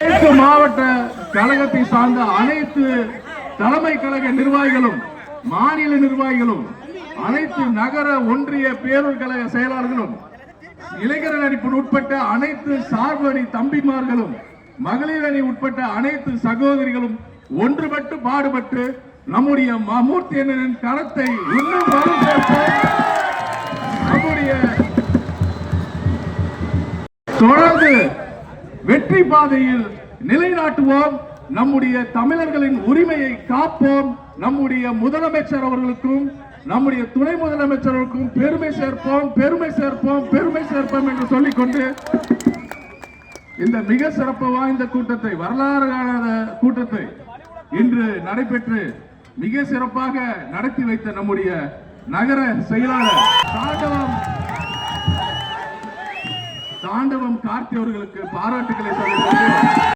அனைத்து மாவட்ட கழகத்தை சார்ந்த அனைத்து தலைமை கழக நிர்வாகிகளும் மாநில நிர்வாகிகளும் அனைத்து நகர ஒன்றிய பேரூர் கழக செயலாளர்களும் இளைஞர் நடிப்பு உட்பட்ட அனைத்து சார்பு அணி தம்பிமார்களும் மகளிர் அணி உட்பட்ட அனைத்து சகோதரிகளும் ஒன்றுபட்டு பாடுபட்டு நம்முடைய மமூர்த்தி கரத்தை இன்னும் நம்முடைய தொடர்ந்து வெற்றி பாதையில் நிலைநாட்டுவோம். நம்முடைய தமிழர்களின் உரிமையை காப்போம். நம்முடைய முதலமைச்சர் அவர்களுக்கும் நம்முடைய துணை முதலமைச்சர்களுக்கும் பெருமை சேர்ப்போம் பெருமை சேர்ப்போம் பெருமை சேர்ப்போம் என்று சொல்லிக்கொண்டு இந்த மிக சிறப்பு வாய்ந்த கூட்டத்தை வரலாறு காணாத கூட்டத்தை இன்று நடைபெற்று மிக சிறப்பாக நடத்தி வைத்த நம்முடைய நகர செயலாளர் தாண்டவம் தாண்டவம் கார்த்தி அவர்களுக்கு பாராட்டுகளை சொல்லிக்கொண்டு